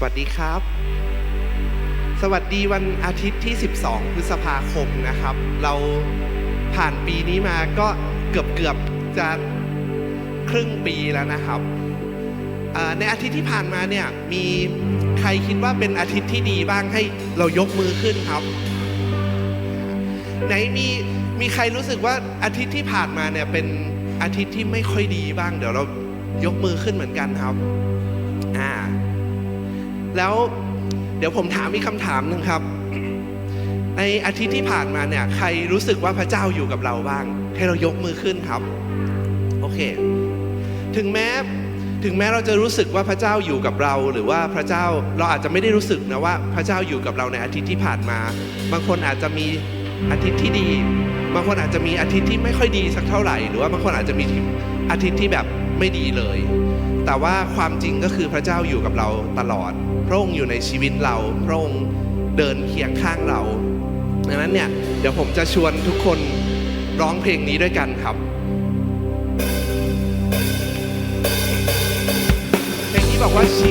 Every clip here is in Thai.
สวัสดีครับ สวัสดีวันอาทิตย์ที่ 12 พฤษภาคมนะครับ เราผ่านปีนี้มาก็เกือบเกือบจะครึ่งปีแล้วนะครับในอาทิตย์ที่ผ่านมาเนี่ยมีใครคิดว่าเป็นอาทิตย์ที่ดีบ้างให้เรายกมือขึ้นครับ ไหนมีมีใครรู้สึกว่าอาทิตย์ที่ผ่านมาเนี่ยเป็นอาทิตย์ที่ไม่ค่อยดีบ้าง เดี๋ยวเรายกมือขึ้นเหมือนกันครับ แล้วเดี๋ยวผมถามอีกคำถามหนึ่งครับ ในอาทิตย์ที่ผ่านมาเนี่ย ใครรู้สึกว่าพระเจ้าอยู่กับเราบ้าง ให้เรายกมือขึ้นครับ โอเค ถึงแม้ถึงแม้เราจะรู้สึกว่าพระเจ้าอยู่กับเรา หรือว่าพระเจ้าเราอาจจะไม่ได้รู้สึกนะว่า พระเจ้าอยู่กับเราในอาทิตย์ที่ผ่านมา บางคนอาจจะมีอาทิตย์ที่ดี บางคนอาจจะมีอาทิตย์ที่ไม่ค่อยดีสักเท่าไหร่ หรือว่าบางคนอาจจะมีอาทิตย์ที่แบบไม่ดีเลย แต่ว่าความจริงก็คือพระเจ้าอยู่กับเราตลอด พระองค์อยู่ในชีวิตเรา พระองค์เดินเคียงข้างเรา ดังนั้นเนี่ยเดี๋ยวผมจะชวนทุกคนร้องเพลงนี้ด้วยกันครับเพลงนี้บอกว่าชี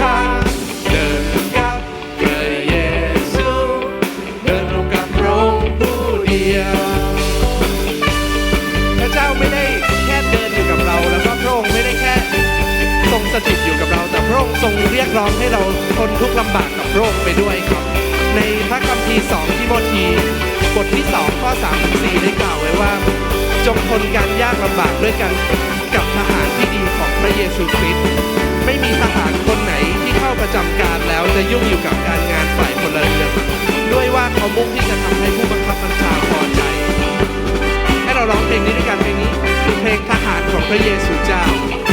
ทเดินกับพระเยซู เดินตรงกับพระองค์ผู้เดียว พระเจ้าไม่ได้แค่เดินอยู่กับเรา แล้วก็พระองค์ไม่ได้แค่ทรงสถิตอยู่กับเรา แต่พระองค์ทรงเรียกร้องให้เราทนทุกข์ลำบากกับพระองค์ไปด้วยครับ ในพระคัมภีร์สองที่โมธีบทที่สองข้อสามถึงสี่ได้กล่าวไว้ว่า จงทนการยากลำบากด้วยกัน เยซูคริสต์ไม่มีทหารคนไหนที่เข้าประจำการแล้วจะยุ่งอยู่กับการงานฝ่ายพลเรือนด้วยว่าเขามุ่งที่จะทำให้ผู้บังคับบัญชาพอใจ ให้เราร้องเพลงนี้ด้วยกันเพลงนี้คือเพลงทหารของพระเยซูเจ้าอา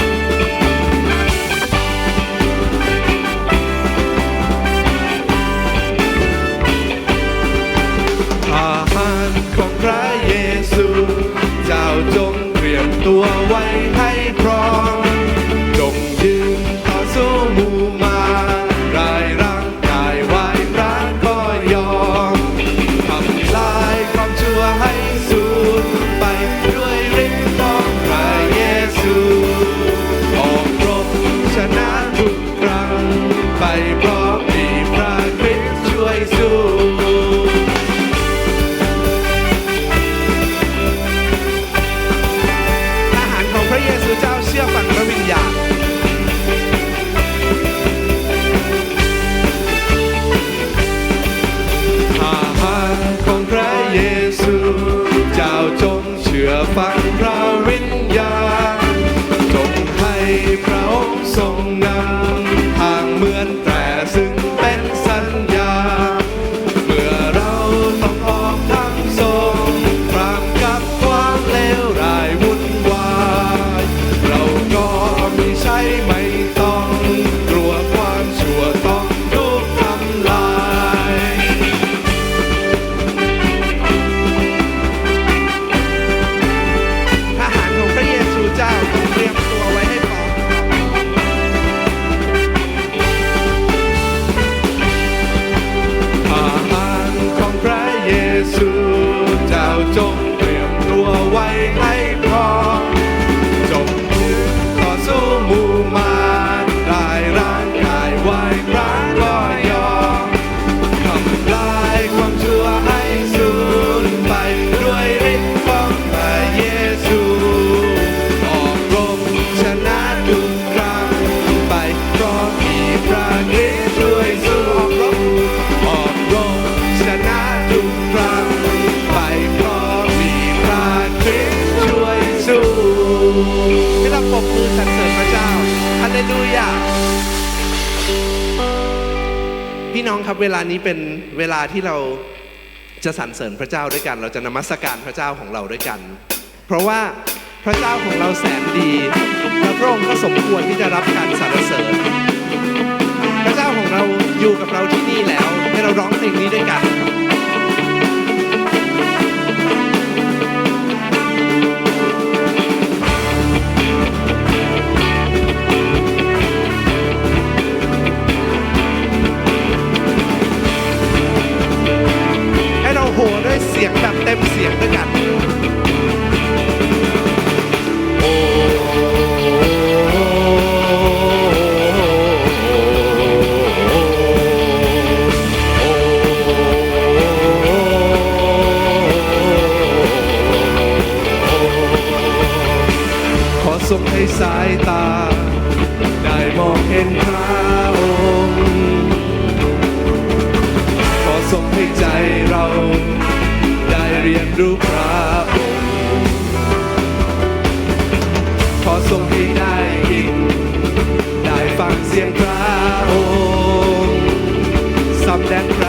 เลลูยา พี่น้องครับเวลานี้เป็นเวลาที่เราจะสรรเสริญพระเจ้าด้วยกัน เราจะนมัสการพระเจ้าของเราด้วยกัน เพราะว่าพระเจ้าของเราแสนดีและพระองค์ก็สมควรที่จะรับการสรรเสริญ พระเจ้าของเราอยู่กับเราที่นี่แล้ว ให้เราร้องเพลงนี้ด้วยกัน ด้วยเสียงแบบเต็มเสียงด้วยกันขอทรงให้สายตา ได้มองเห็นพระองค์ ขอทรงให้ใจเรา รียนรู้พระองค์ขอทรงให้ได้ยิน ได้ฟังเสียงพระองค์สำแดงพระ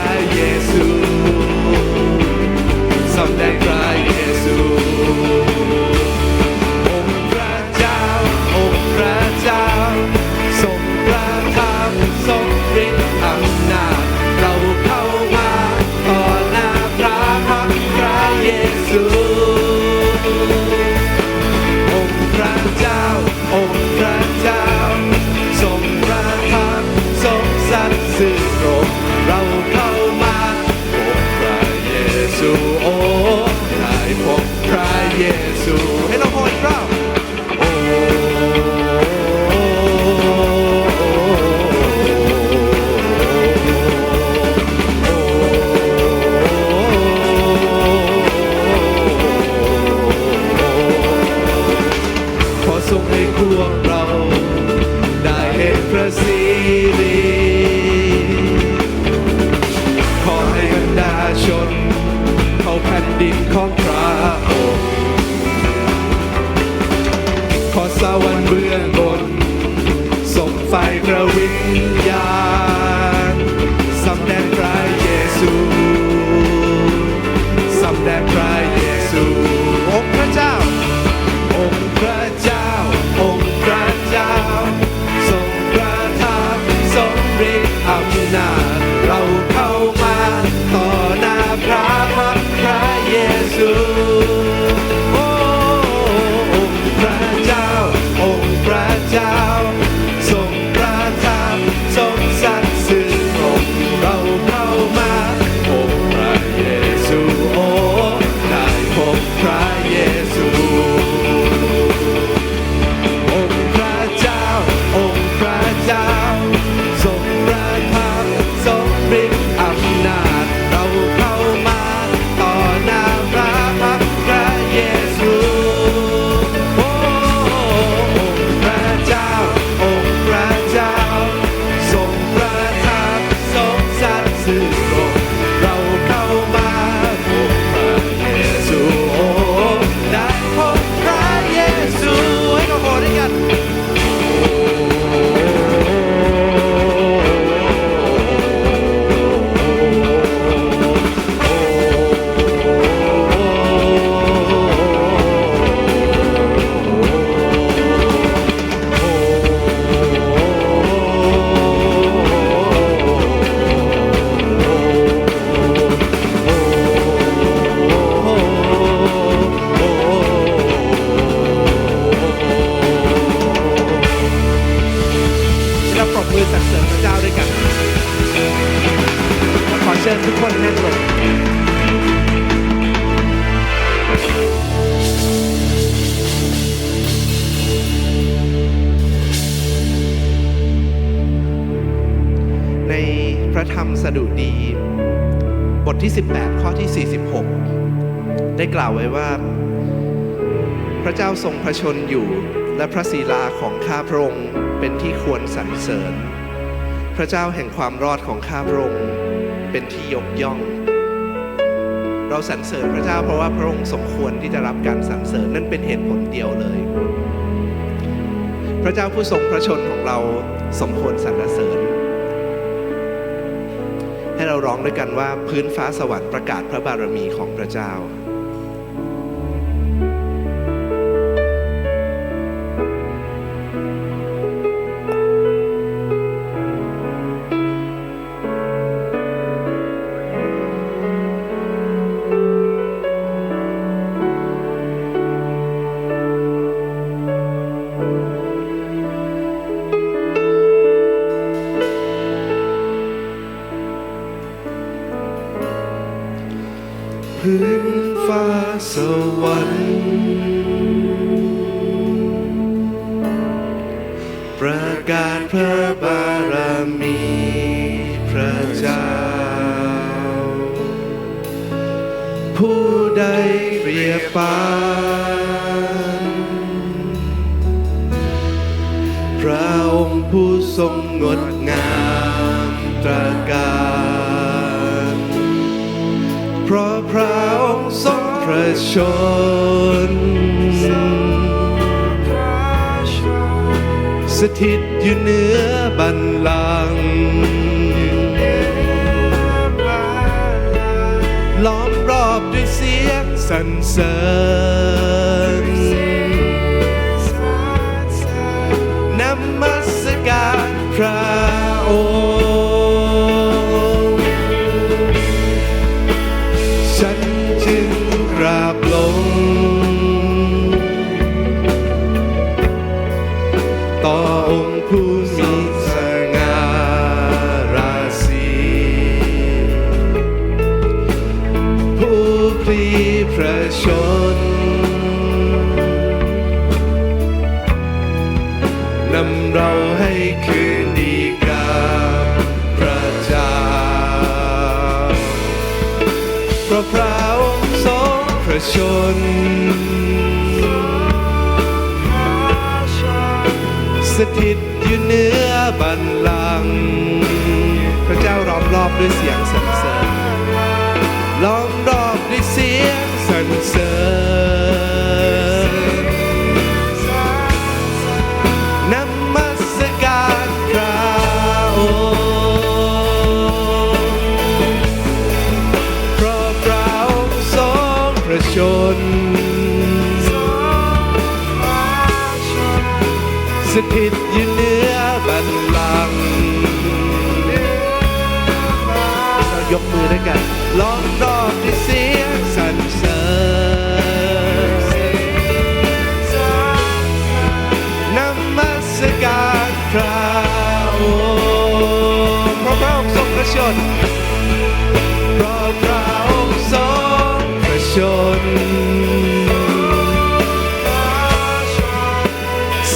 ำนาจเราเข้า มือสรรเสริญพระเจ้าด้วยกัน ขอเชิญทุกคนนั่งลงในพระธรรมสดุดี บทที่ 18 ข้อที่ 46 ได้กล่าวไว้ว่า พระเจ้าทรงพระชนอยู่ และพระศีลาของข้าพระองค์เป็นที่ควรสรรเสริญ พระเจ้าแห่งความรอดของข้าพระองค์เป็นที่ยกย่อง เราสรรเสริญพระเจ้าเพราะว่าพระองค์สมควรที่จะรับการสรรเสริญนั่นเป็นเหตุผลเดียวเลย พระเจ้าผู้ทรงพระชนของเราสมควรสรรเสริญ ให้เราร้องด้วยกันว่าพื้นฟ้าสวรรค์ประกาศพระบารมีของพระเจ้า กาศพระบารมีพระเจ้า ผู้ใดเปรียบปานพระองค์ผู้ทรงงดงามตระการเพราะพระองค์ทรงพระชน สถิตอยู่เหนือบันลัง ล้อมรอบด้วยเสียงสรรเสริญ ชน สถิตอยู่เหนือบันลัง พระเจ้าล้อมรอบด้วยเสียงสรรเสริญล้อมรอบด้วยเสียงสรรเสริญ สถิ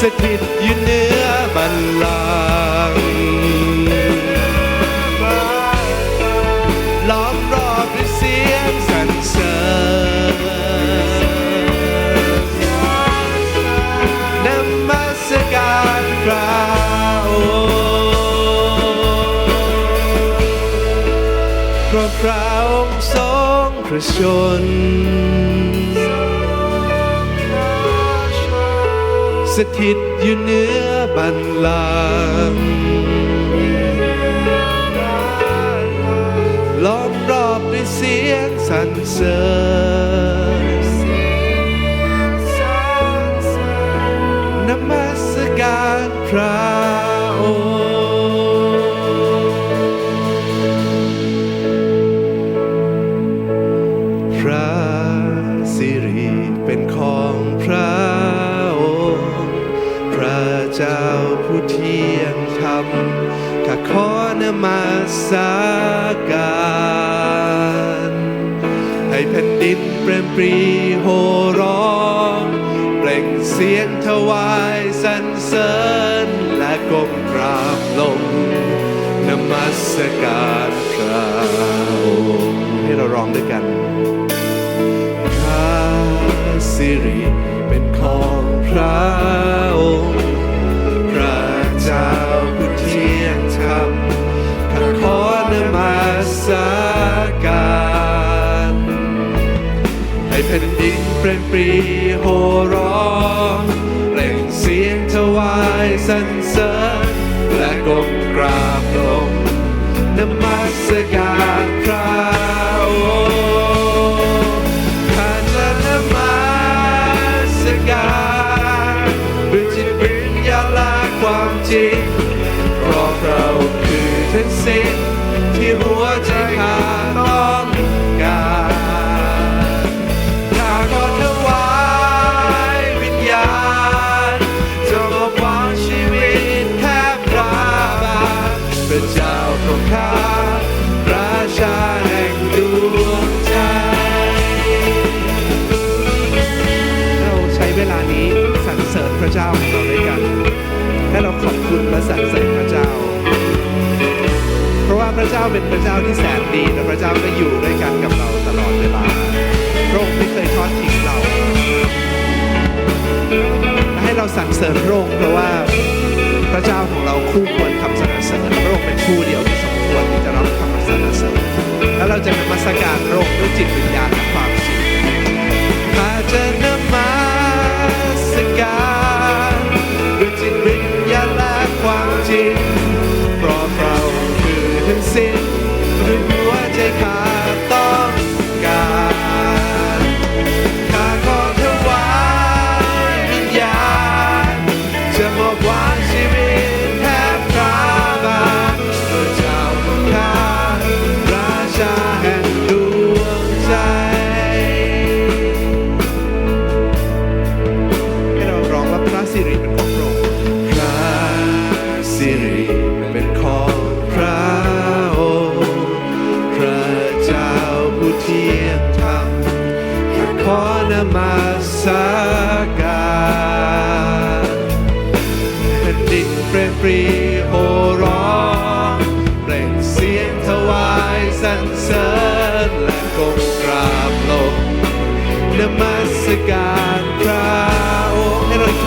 สถิตอยู่เหนือบัลลังล้อมรอบด้วยเสียงสรรเสริญนมัสการพระองค์เพราพระองค์ทรงพระชน สถิตอยู่เหนือบัลลังก์ล้อมรอบด้วยเสียงสรรเสริญนมัสการพระอง มาสการให้แผ่นดินเปรมปรีโหร้องเปล่งเสียงถวายสรรเสริญและก้มกราบลงนมัสการพระองค์ให้เราร้องด้วยกันพระสิริเป็นของพระองค์ นดินเปรมปรีโหร้องเปล่งเสียงถวายสรรเสริญ ให้เราขอบคุณและสรรเสริญพระเจ้า เพราะว่าพระเจ้าเป็นพระเจ้าที่แสนดีและพระเจ้าก็อยู่ด้วยกันกับเราตลอดเวลาพระองค์ไม่เคยทอดทิ้งเราให้เราสรรเสริญพระองค์เพราะว่าพระเจ้าของเราคู่ควรคำสรรเสริญพระองค์เป็นผู้เดียวที่สมควรที่จะรับคำสรรเสริญและเราจะนมัสการพระองค์ด้วยจิตวิญญาณและความจริงข้าจะนมัสการ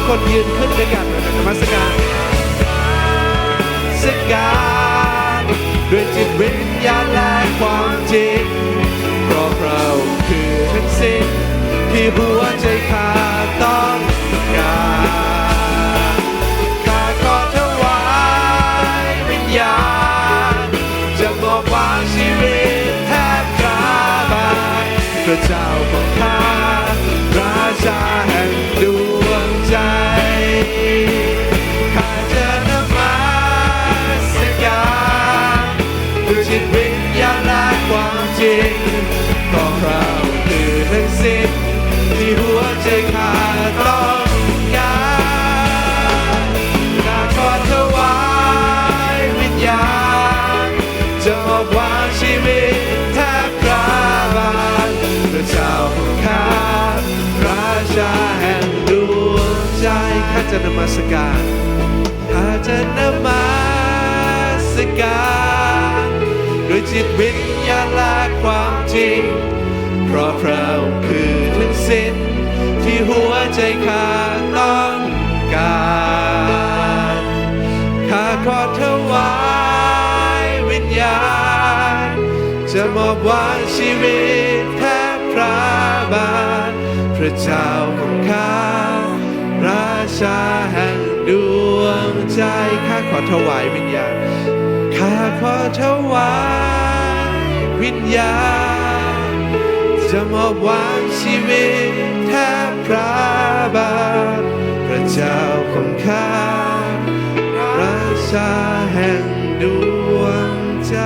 คนยืนขึ้นด้วยกันนมัสการสการด้วยจิตวิญญาณและความจริงเพราะเราคือทั้งสิ้นที่หัวใจขา จะนมัสการข้าจะนมัสการด้วยจิตวิญญาณและความจริง เพราะพระองค์คือทั้งสิ้น หัวใจข้าต้องการข้าขอถวายวิญญาณ จะมอบวางชีวิตแทบพระบาทพระเจ้าของข้าราชาแห่งดวงใจข้าขอถวายวิญญาณข้าขอถวายวิญญาณจะมอบวางชีวิต พระบาทพระเจ้าของข้าราชาแห่งดวงใจ